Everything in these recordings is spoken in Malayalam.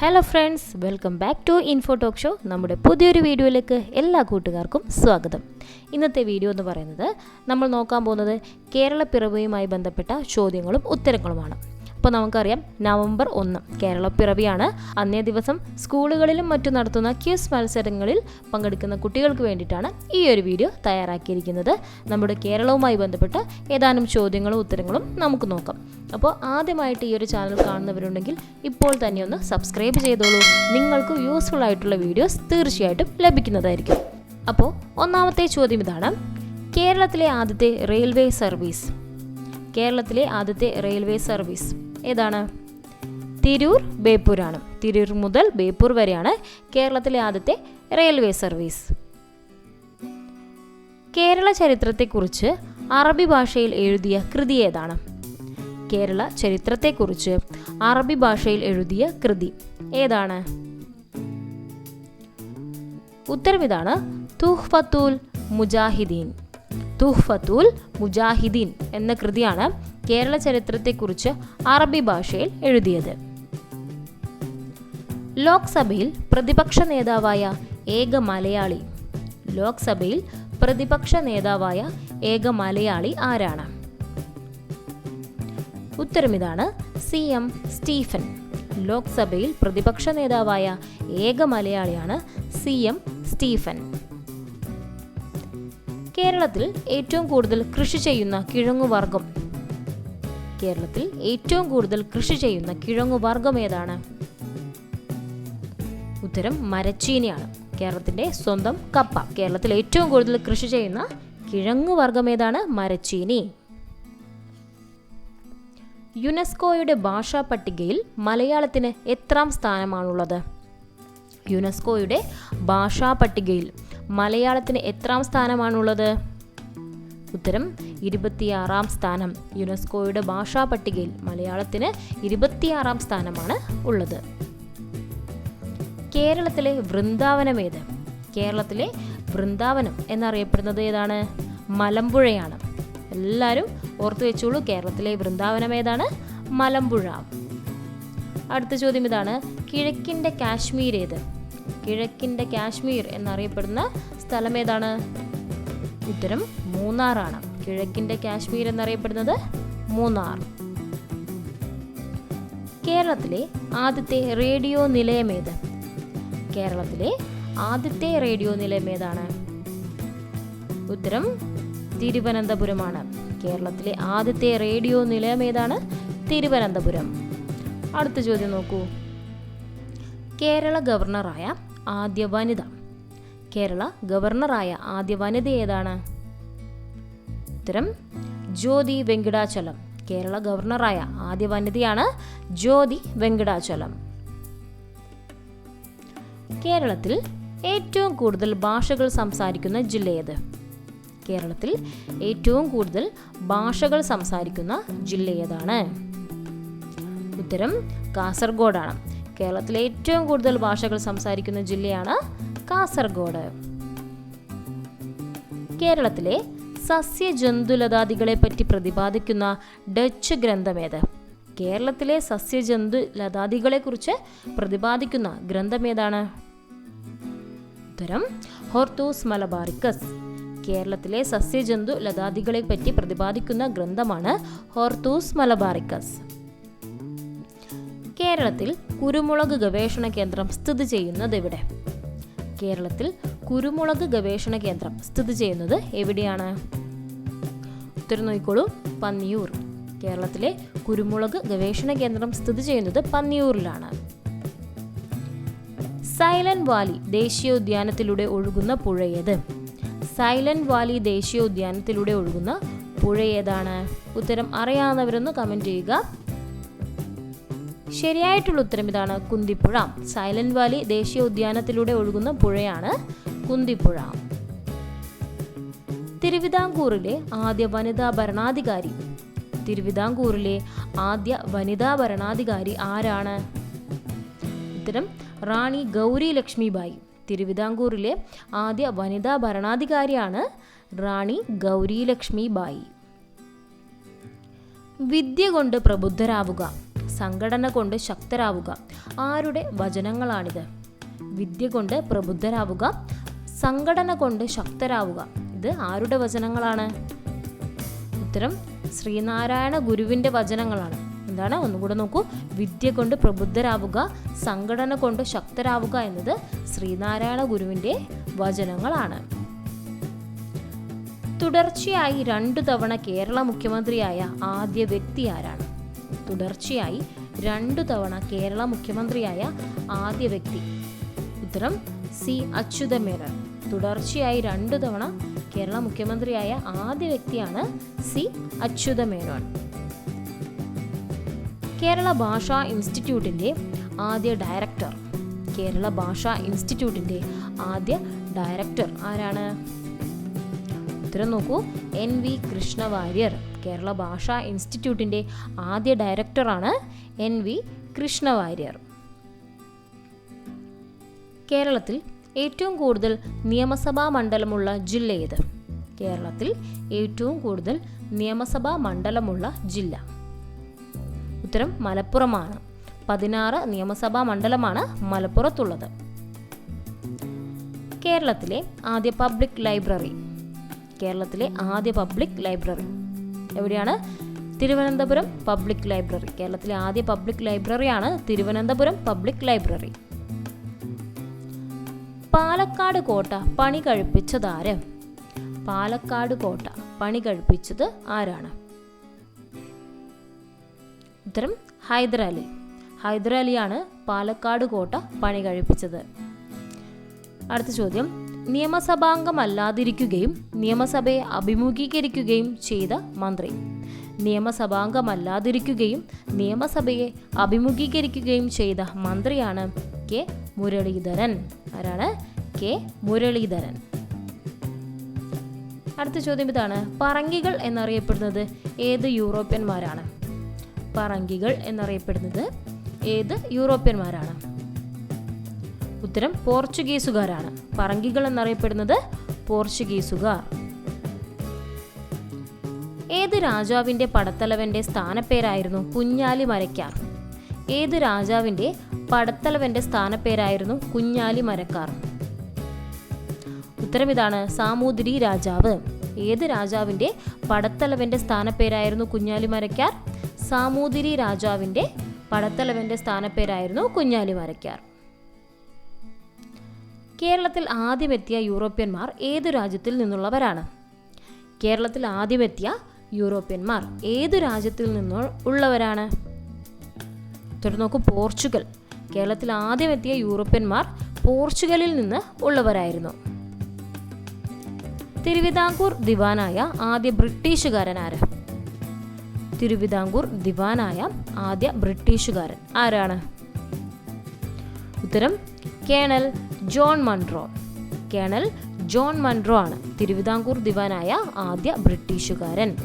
Hello friends welcome back to info talk show നമ്മുടെ പുതിയൊരു വീഡിയോയിലേക്ക് എല്ലാ കൂട്ടുകാർക്കും സ്വാഗതം. ഇന്നത്തെ വീഡിയോ എന്ന് പറയുന്നത് നമ്മൾ നോക്കാൻ പോകുന്നത് കേരള പിറവിയുമായി ബന്ധപ്പെട്ട ചോദ്യങ്ങളും ഉത്തരങ്ങളുമാണ്. അപ്പോൾ നമുക്കറിയാം നവംബർ ഒന്ന് കേരളപ്പിറവിയാണ്. അന്നേ ദിവസം സ്കൂളുകളിലും മറ്റും നടത്തുന്ന ക്യൂസ് മത്സരങ്ങളിൽ പങ്കെടുക്കുന്ന കുട്ടികൾക്ക് വേണ്ടിയിട്ടാണ് ഈ ഒരു വീഡിയോ തയ്യാറാക്കിയിരിക്കുന്നത്. നമ്മുടെ കേരളവുമായി ബന്ധപ്പെട്ട ഏതാനും ചോദ്യങ്ങളും ഉത്തരങ്ങളും നമുക്ക് നോക്കാം. അപ്പോൾ ആദ്യമായിട്ട് ഈ ഒരു ചാനൽ കാണുന്നവരുണ്ടെങ്കിൽ ഇപ്പോൾ തന്നെ ഒന്ന് സബ്സ്ക്രൈബ് ചെയ്തോളൂ. നിങ്ങൾക്ക് യൂസ്ഫുൾ ആയിട്ടുള്ള വീഡിയോസ് തീർച്ചയായിട്ടും ലഭിക്കുന്നതായിരിക്കും. അപ്പോൾ ഒന്നാമത്തെ ചോദ്യം ഇതാണ്. കേരളത്തിലെ ആദ്യത്തെ റെയിൽവേ സർവീസ്. കേരളത്തിലെ ആദ്യത്തെ റെയിൽവേ സർവീസ്. ഏതാണ്? തിരൂർ ബേപ്പൂരാണ്. തിരൂർ മുതൽ ബേപ്പൂർ വരെയാണ് കേരളത്തിലെ ആദ്യത്തെ റെയിൽവേ സർവീസ്. കേരള ചരിത്രത്തെക്കുറിച്ച് അറബി ഭാഷയിൽ എഴുതിയ കൃതി ഏതാണ്? കേരള ചരിത്രത്തെക്കുറിച്ച് അറബി ഭാഷയിൽ എഴുതിയ കൃതി ഏതാണ്? ഉത്തരം ഇതാണ് തുഹ്ഫത്തുൽ മുജാഹിദീൻ. തുഹ്ഫത്തുൽ മുജാഹിദീൻ എന്ന കൃതിയാണ് കേരള ചരിത്രത്തെക്കുറിച്ച് അറബി ഭാഷയിൽ എഴുതിയത്. ലോക്സഭയിൽ പ്രതിപക്ഷ നേതാവായ ഏക മലയാളി. ലോക്സഭയിൽ പ്രതിപക്ഷ നേതാവായ ഏക മലയാളി ആരാണ്? ഉത്തരം ഇതാണ് സി എം സ്റ്റീഫൻ. ലോക്സഭയിൽ പ്രതിപക്ഷ നേതാവായ ഏക മലയാളിയാണ് സി എം സ്റ്റീഫൻ. കേരളത്തിൽ ഏറ്റവും കൂടുതൽ കൃഷി ചെയ്യുന്ന കിഴങ്ങുവർഗം കേരളത്തിൽ ഏറ്റവും കൂടുതൽ കൃഷി ചെയ്യുന്ന കിഴങ്ങുവർഗം ഏതാണ്? ഉത്തരം മരച്ചീനിയാണ്. കേരളത്തിന്റെ സ്വന്തം കപ്പ. കേരളത്തിൽ ഏറ്റവും കൂടുതൽ കൃഷി ചെയ്യുന്ന കിഴങ്ങുവർഗം ഏതാണ്? മരച്ചീനി. യുനെസ്കോയുടെ ഭാഷാ പട്ടികയിൽ മലയാളത്തിന് എത്രാം സ്ഥാനമാണുള്ളത്? യുനെസ്കോയുടെ ഭാഷാ പട്ടികയിൽ മലയാളത്തിന് എത്രാം സ്ഥാനമാണുള്ളത്? ഉത്തരം ഇരുപത്തിയാറാം സ്ഥാനം. യുനെസ്കോയുടെ ഭാഷാ പട്ടികയിൽ മലയാളത്തിന് ഇരുപത്തിയാറാം സ്ഥാനമാണ് ഉള്ളത്. കേരളത്തിലെ വൃന്ദാവനം ഏത്? കേരളത്തിലെ വൃന്ദാവനം എന്നറിയപ്പെടുന്നത് ഏതാണ്? മലമ്പുഴയാണ്. എല്ലാവരും ഓർത്തു വെച്ചോളൂ കേരളത്തിലെ വൃന്ദാവനം ഏതാണ്? മലമ്പുഴ. അടുത്ത ചോദ്യം ഇതാണ് കിഴക്കിന്റെ കാശ്മീർ ഏത്? കിഴക്കിന്റെ കാശ്മീർ എന്നറിയപ്പെടുന്ന സ്ഥലം ഏതാണ്? ഉത്തരം മൂന്നാറാണ്. കിഴക്കിന്റെ കാശ്മീർ എന്നറിയപ്പെടുന്നത് മൂന്നാർ. കേരളത്തിലെ ആദ്യത്തെ റേഡിയോ നിലയമേത് കേരളത്തിലെ ആദ്യത്തെ റേഡിയോ നിലയമേതാണ് ഉത്തരം തിരുവനന്തപുരമാണ്. കേരളത്തിലെ ആദ്യത്തെ റേഡിയോ നിലയം ഏതാണ്? തിരുവനന്തപുരം. അടുത്ത ചോദ്യം നോക്കൂ. കേരള ഗവർണറായ ആദ്യ വനിത. കേരള ഗവർണറായ ആദ്യ വനിത ഏതാണ്? ഉത്തരം ജ്യോതി വെങ്കിടാചലം. കേരള ഗവർണറായ ആദ്യ വനിതയാണ് ജ്യോതി വെങ്കിടാചലം. കേരളത്തിൽ ഏറ്റവും കൂടുതൽ ഭാഷകൾ സംസാരിക്കുന്ന ജില്ല ഏത്? കേരളത്തിൽ ഏറ്റവും കൂടുതൽ ഭാഷകൾ സംസാരിക്കുന്ന ജില്ല ഏതാണ്? ഉത്തരം കാസർഗോഡാണ്. കേരളത്തിലെ ഏറ്റവും കൂടുതൽ ഭാഷകൾ സംസാരിക്കുന്ന ജില്ലയാണ് കാസർഗോഡ്. കേരളത്തിലെ സസ്യജന്തുലതാദികളെ പറ്റി പ്രതിപാദിക്കുന്ന ഡച്ച് ഗ്രന്ഥമേത് കേരളത്തിലെ സസ്യജന്തു ലതാദികളെ കുറിച്ച് പ്രതിപാദിക്കുന്ന ഗ്രന്ഥമേതാണ് ഉത്തരം ഹോർത്തോസ് മലബാറിക്കസ്. കേരളത്തിലെ സസ്യജന്തു ലതാദികളെ പറ്റി പ്രതിപാദിക്കുന്ന ഗ്രന്ഥമാണ് ഹോർത്തൂസ് മലബാറിക്കസ്. കേരളത്തിൽ കുരുമുളക് ഗവേഷണ കേന്ദ്രം സ്ഥിതി ചെയ്യുന്നത് എവിടെ? കേരളത്തിൽ കുരുമുളക് ഗവേഷണ കേന്ദ്രം സ്ഥിതി ചെയ്യുന്നത് എവിടെയാണ്? ഉത്തരം പന്നിയൂർ. കേരളത്തിലെ കുരുമുളക് ഗവേഷണ കേന്ദ്രം സ്ഥിതി ചെയ്യുന്നത് പന്നിയൂരിലാണ്. സൈലന്റ് വാലി ദേശീയോദ്യാനത്തിലൂടെ ഒഴുകുന്ന പുഴ ഏത്? സൈലന്റ് വാലി ദേശീയോദ്യാനത്തിലൂടെ ഒഴുകുന്ന പുഴ ഏതാണ്? ഉത്തരം അറിയാവുന്നവരൊന്ന് കമന്റ് ചെയ്യുക. ശരിയായിട്ടുള്ള ഉത്തരം ഇതാണ് കുന്തിപ്പുഴ. സൈലന്റ് വാലി ദേശീയ ഉദ്യാനത്തിലൂടെ ഒഴുകുന്ന പുഴയാണ് കുന്തിപ്പുഴ. തിരുവിതാംകൂറിലെ ആദ്യ വനിതാ ഭരണാധികാരി. തിരുവിതാംകൂറിലെ ആദ്യ വനിതാ ഭരണാധികാരി ആരാണ്? ഉത്തരം റാണി ഗൗരി ലക്ഷ്മിബായി. തിരുവിതാംകൂറിലെ ആദ്യ വനിതാ ഭരണാധികാരിയാണ് റാണി ഗൗരി ലക്ഷ്മിബായി. വിദ്യ കൊണ്ട് പ്രബുദ്ധരാവുക. സംഘടന കൊണ്ട് ശക്തരാവുക. ആരുടെ വചനങ്ങളാണിത്? വിദ്യ കൊണ്ട് പ്രബുദ്ധരാവുക സംഘടന കൊണ്ട് ശക്തരാവുക. ഇത് ആരുടെ വചനങ്ങളാണ്? ഉത്തരം ശ്രീനാരായണ ഗുരുവിന്റെ വചനങ്ങളാണ്. എന്താണ്? ഒന്നുകൂടെ നോക്കൂ. വിദ്യ കൊണ്ട് പ്രബുദ്ധരാവുക സംഘടന കൊണ്ട് ശക്തരാവുക എന്നത് ശ്രീനാരായണ ഗുരുവിന്റെ വചനങ്ങളാണ്. തുടർച്ചയായി രണ്ടു തവണ കേരള മുഖ്യമന്ത്രിയായ ആദ്യ വ്യക്തി ആരാണ്? തുടർച്ചയായി രണ്ടു തവണ കേരള മുഖ്യമന്ത്രിയായ ആദ്യ വ്യക്തി. ഉത്തരം സി അച്യുത അച്യുതമേനോൻ. തുടർച്ചയായി രണ്ടു തവണ കേരള മുഖ്യമന്ത്രിയായ ആദ്യ വ്യക്തിയാണ് സി അച്യുത മേനോൻ കേരള ഭാഷാ ഇൻസ്റ്റിറ്റ്യൂട്ടിന്റെ ആദ്യ ഡയറക്ടർ. കേരള ഭാഷാ ഇൻസ്റ്റിറ്റ്യൂട്ടിന്റെ ആദ്യ ഡയറക്ടർ ആരാണ്? ഉത്തരം നോക്കൂ എൻ വി കൃഷ്ണവാര്യർ. കേരള ഭാഷാ ഇൻസ്റ്റിറ്റ്യൂട്ടിന്റെ ആദ്യ ഡയറക്ടറാണ് എൻ വി കൃഷ്ണവാര്യർ. കേരളത്തിൽ ഏറ്റവും കൂടുതൽ നിയമസഭാ മണ്ഡലമുള്ള ജില്ല ഏത്? കേരളത്തിൽ ഏറ്റവും കൂടുതൽ നിയമസഭാ മണ്ഡലമുള്ള ജില്ല. ഉത്തരം മലപ്പുറമാണ്. പതിനാറ് നിയമസഭാ മണ്ഡലമാണ് മലപ്പുറത്തുള്ളത്. കേരളത്തിലെ ആദ്യ പബ്ലിക് ലൈബ്രറി. കേരളത്തിലെ ആദ്യ പബ്ലിക് ലൈബ്രറി. എവിടെയാണ്? Thiruvananthapuram public library. കേരളത്തിലെ ആദ്യ പബ്ലിക് ലൈബ്രറിയാണ് തിരുവനന്തപുരം പബ്ലിക് ലൈബ്രറി. പാലക്കാട് കോട്ട പണി കഴിപ്പിച്ചത് ആര്? പാലക്കാട് കോട്ട പണി കഴിപ്പിച്ചത് ആരാണ്? ഉത്തരം ഹൈദരാലി ഹൈദരാലിയാണ് പാലക്കാട് കോട്ട പണി കഴിപ്പിച്ചത്. അടുത്ത ചോദ്യം. നിയമസഭാംഗമല്ലാതിരിക്കുകയും നിയമസഭയെ അഭിമുഖീകരിക്കുകയും ചെയ്ത മന്ത്രി. നിയമസഭാംഗമല്ലാതിരിക്കുകയും നിയമസഭയെ അഭിമുഖീകരിക്കുകയും ചെയ്ത മന്ത്രിയാണ് കെ. മുരളീധരൻ. ആരാണ്? കെ. മുരളീധരൻ. അടുത്ത ചോദ്യം ഇതാണ്. പറങ്കികൾ എന്നറിയപ്പെടുന്നത് ഏത് യൂറോപ്യന്മാരാണ്? പറങ്കികൾ എന്നറിയപ്പെടുന്നത് ഏത് യൂറോപ്യന്മാരാണ്? ഉത്തരം പോർച്ചുഗീസുകാരാണ്. പറങ്കികൾ എന്നറിയപ്പെടുന്നത് പോർച്ചുഗീസുകാർ. ഏത് രാജാവിന്റെ പടത്തലവന്റെ സ്ഥാനപ്പേരായിരുന്നു കുഞ്ഞാലി മരക്കാർ ഏത് രാജാവിന്റെ പടത്തലവന്റെ സ്ഥാനപ്പേരായിരുന്നു കുഞ്ഞാലി മരക്കാർ ഉത്തരം ഇതാണ് സാമൂതിരി രാജാവ്. ഏത് രാജാവിന്റെ പടത്തലവന്റെ സ്ഥാനപ്പേരായിരുന്നു കുഞ്ഞാലി മരക്കാർ സാമൂതിരി രാജാവിന്റെ പടത്തലവന്റെ സ്ഥാനപ്പേരായിരുന്നു കുഞ്ഞാലി മരക്കാർ കേരളത്തിൽ ആദ്യമെത്തിയ യൂറോപ്യന്മാർ ഏതു രാജ്യത്തിൽ നിന്നുള്ളവരാണ്? കേരളത്തിൽ ആദ്യമെത്തിയ യൂറോപ്യന്മാർ ഏതു രാജ്യത്തിൽ നിന്നു ഉള്ളവരാണ്? തുടർന്ന് നോക്കൂ പോർച്ചുഗൽ. കേരളത്തിൽ ആദ്യമെത്തിയ യൂറോപ്യന്മാർ പോർച്ചുഗലിൽ നിന്ന് ഉള്ളവരായിരുന്നു. തിരുവിതാംകൂർ ദിവാനായ ആദ്യ ബ്രിട്ടീഷുകാരൻ ആര് തിരുവിതാംകൂർ ദിവാനായ ആദ്യ ബ്രിട്ടീഷുകാരൻ ആരാണ്? ഉത്തരം colonel. John Munro colonel John Munro ആണ്. തിരുവിതാംകൂർ ദിവാനായ ആദ്യ ബ്രിട്ടീഷുകാരൻ.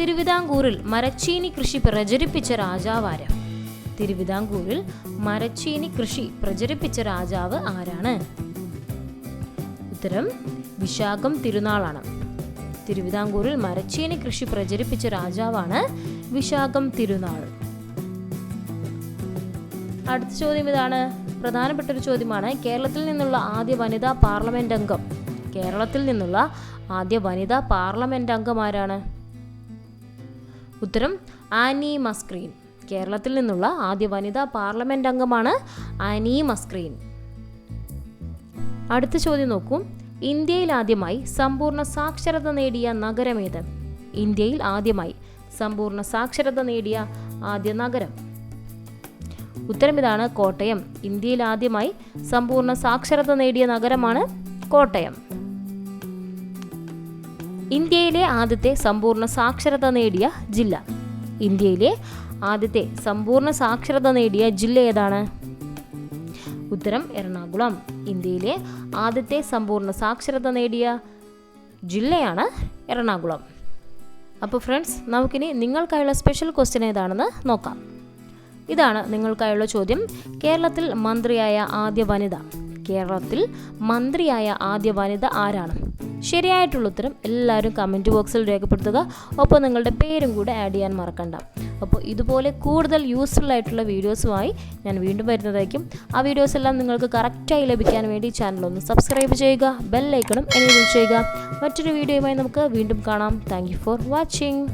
തിരുവിതാംകൂറിൽ മരച്ചീനി കൃഷി പ്രചരിപ്പിച്ച രാജാവാര് തിരുവിതാംകൂറിൽ മരച്ചീനി കൃഷി പ്രചരിപ്പിച്ച രാജാവ് ആരാണ്? ഉത്തരം വിശാഖം തിരുനാളാണ്. തിരുവിതാംകൂറിൽ മരച്ചീനി കൃഷി പ്രചരിപ്പിച്ച രാജാവാണ് വിശാഖം തിരുനാൾ. അടുത്ത ചോദ്യം ഇതാണ്. പ്രധാനപ്പെട്ട ഒരു ചോദ്യമാണ്. കേരളത്തിൽ നിന്നുള്ള ആദ്യ വനിതാ പാർലമെന്റ് അംഗം. കേരളത്തിൽ നിന്നുള്ള ആദ്യ വനിതാ പാർലമെന്റ് അംഗം ആരാണ്? ഉത്തരം ആനി മസ്ക്രീൻ. കേരളത്തിൽ നിന്നുള്ള ആദ്യ വനിതാ പാർലമെന്റ് അംഗമാണ് ആനി മസ്ക്രീൻ. അടുത്ത ചോദ്യം നോക്കൂ. ഇന്ത്യയിൽ ആദ്യമായി സമ്പൂർണ സാക്ഷരത നേടിയ നഗരമേത്? ഇന്ത്യയിൽ ആദ്യമായി സമ്പൂർണ സാക്ഷരത നേടിയ ആദ്യ നഗരം? ഉത്തരം ഇതാണ് കോട്ടയം. ഇന്ത്യയിൽ ആദ്യമായി സമ്പൂർണ സാക്ഷരത നേടിയ നഗരമാണ് കോട്ടയം. ഇന്ത്യയിലെ ആദ്യത്തെ സമ്പൂർണ സാക്ഷരത നേടിയ ജില്ല. ഇന്ത്യയിലെ ആദ്യത്തെ സമ്പൂർണ സാക്ഷരത നേടിയ ജില്ല ഏതാണ്? ഉത്തരം എറണാകുളം. ഇന്ത്യയിലെ ആദ്യത്തെ സമ്പൂർണ സാക്ഷരത നേടിയ ജില്ലയാണ് എറണാകുളം. അപ്പോൾ ഫ്രണ്ട്സ് നമുക്കിനി നിങ്ങൾക്കായുള്ള സ്പെഷ്യൽ ക്വസ്റ്റ്യൻ ഏതാണെന്ന് നോക്കാം. ഇതാണ് നിങ്ങൾക്കായുള്ള ചോദ്യം. കേരളത്തിൽ മന്ത്രിയായ ആദ്യ വനിത. കേരളത്തിൽ മന്ത്രിയായ ആദ്യ വനിത ആരാണ്? ശരിയായിട്ടുള്ള ഉത്തരം എല്ലാവരും കമന്റ് ബോക്സിൽ രേഖപ്പെടുത്തുക. ഒപ്പം നിങ്ങളുടെ പേരും കൂടെ ആഡ് ചെയ്യാൻ മറക്കണ്ട. അപ്പോൾ ഇതുപോലെ കൂടുതൽ യൂസ്ഫുൾ ആയിട്ടുള്ള വീഡിയോസുമായി ഞാൻ വീണ്ടും വരുന്നതായിരിക്കും. ആ വീഡിയോസ് എല്ലാം നിങ്ങൾക്ക് കറക്റ്റായി ലഭിക്കാൻ വേണ്ടി ചാനൽ ഒന്ന് സബ്സ്ക്രൈബ് ചെയ്യുക ബെല്ലൈക്കണം എനേബിൾ ചെയ്യുക. മറ്റൊരു വീഡിയോയുമായി നമുക്ക് വീണ്ടും കാണാം. Thank for watching